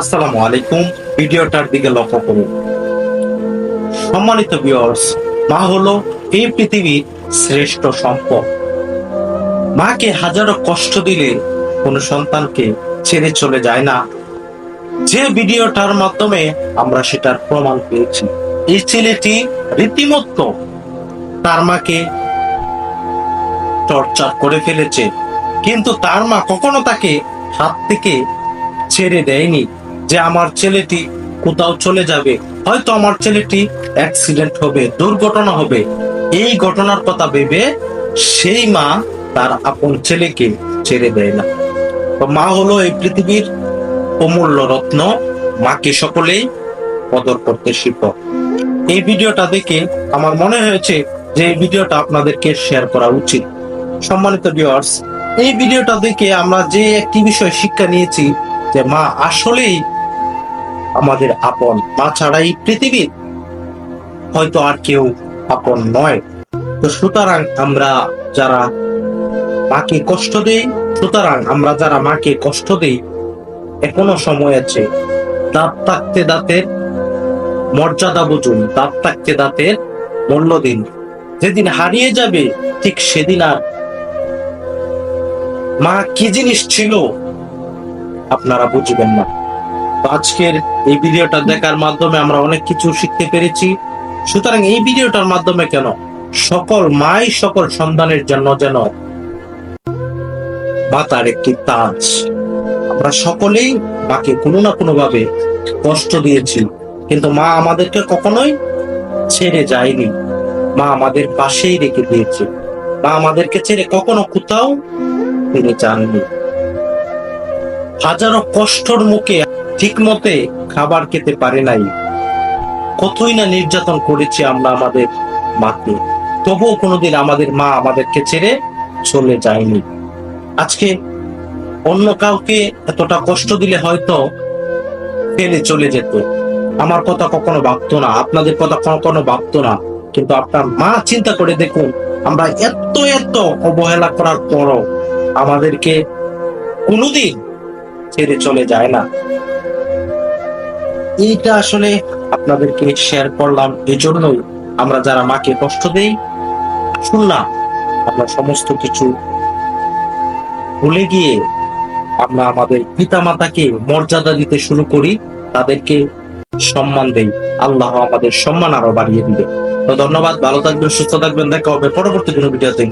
আসসালামু আলাইকুম। ভিডিওটার দিকে লক্ষ্য করুন। সম্মানিত ভিউয়ার্স মা হলো এই পৃথিবীর শ্রেষ্ঠ সম্পদ। মাকে হাজারো কষ্ট দিলে কোনো সন্তানকে ছেড়ে চলে যায় না। যে ভিডিওটার মাধ্যমে আমরা সেটার প্রমাণ পেয়েছি। এই ছেলেটি রীতিমতো তার মাকে টর্চার করে ফেলেছে। কিন্তু তার মা কখনো তাকে হাত থেকে ছেড়ে দেয়নি। যে আমার ছেলেটি কোথাও চলে যাবে, হয়তো আমার ছেলেটি অ্যাক্সিডেন্ট হবে, দুর্ঘটনা হবে। এই ঘটনার কথা ভেবে সেই মা তার আপন ছেলেকে ছেড়ে দেয় না। মা হলো এই পৃথিবীর অমূল্য রত্ন, মাকে সকলেই কদর করতে শিখ এই ভিডিওটা দেখে আমার মনে হয়েছে যে এই ভিডিওটা আপনাদেরকে শেয়ার করা উচিত। সম্মানিত ভিউয়ার্স এই ভিডিওটা দেখে আমরা যে একটি বিষয় শিক্ষা নিয়েছি যে মা আসলেই আমাদের আপন। মা ছাড়া এই পৃথিবীর। হয়তো আর কেউ আপন নয়। তো সুতরাং আমরা যারা মাকে কষ্ট দেই, সুতরাং আমরা যারা মাকে কষ্ট দেই, এখনও সময় আছে। দাঁত থাকতে দাঁতের মর্যাদা বুঝুন। দাঁত থাকতে দাঁতের মূল্য দিন। যেদিন হারিয়ে যাবে, ঠিক সেদিন আর মা কি জিনিস ছিল, আপনারা বুঝবেন না। আজকের এই ভিডিওটা দেখার মাধ্যমে আমরা অনেক কিছু শিখতে পেরেছি। সুতরাং এই ভিডিওটার মাধ্যমে কেন? সকল মাই সকল সন্তানের জন্য যেন মাতার একটি তাজ। আমরা সকলেই মাকে কোনো না কোনো ভাবে কষ্ট দিয়েছি, কিন্তু মা আমাদেরকে কখনোই ছেড়ে যায়নি। মা আমাদের পাশেই রেখে দিয়েছে। মা আমাদেরকে ছেড়ে কখনো কোথাও তিনি যাননি। হাজারো কষ্টর মুখে ঠিক মতে খাবার খেতে পারে নাই। কতই না নির্যাতন করেছি আমরা আমাদের মাকে। তবুও কোনোদিন আমাদের মা আমাদেরকে ছেড়ে চলে যায়নি। আজকে অন্য কাউকে এতটা কষ্ট দিলে হয়তো ফেলে চলে যেত। আমার কথা কখনো ভাবতো না, আপনাদের কথা কখনো ভাবতো না। কিন্তু আপনার মা চিন্তা করে দেখুন, আমরা এত এত অবহেলা করার পরও আমাদেরকে কোনোদিন ছেড়ে চলে যায় না। এইটা আসলে আপনাদেরকে শেয়ার করলাম এই জন্যই আমরা যারা মাকে কষ্ট দেই শুনলাম আমরা সমস্ত কিছু ভুলে গিয়ে আমরা আমাদের পিতা মাতাকে মর্যাদা দিতে শুরু করি, তাদেরকে সম্মান দেই। আল্লাহ আমাদের সম্মান আরও বাড়িয়ে দিবে। তো ধন্যবাদ, ভালো থাকবেন, সুস্থ থাকবেন, দেখা হবে পরবর্তী কোনো ভিডিওতে।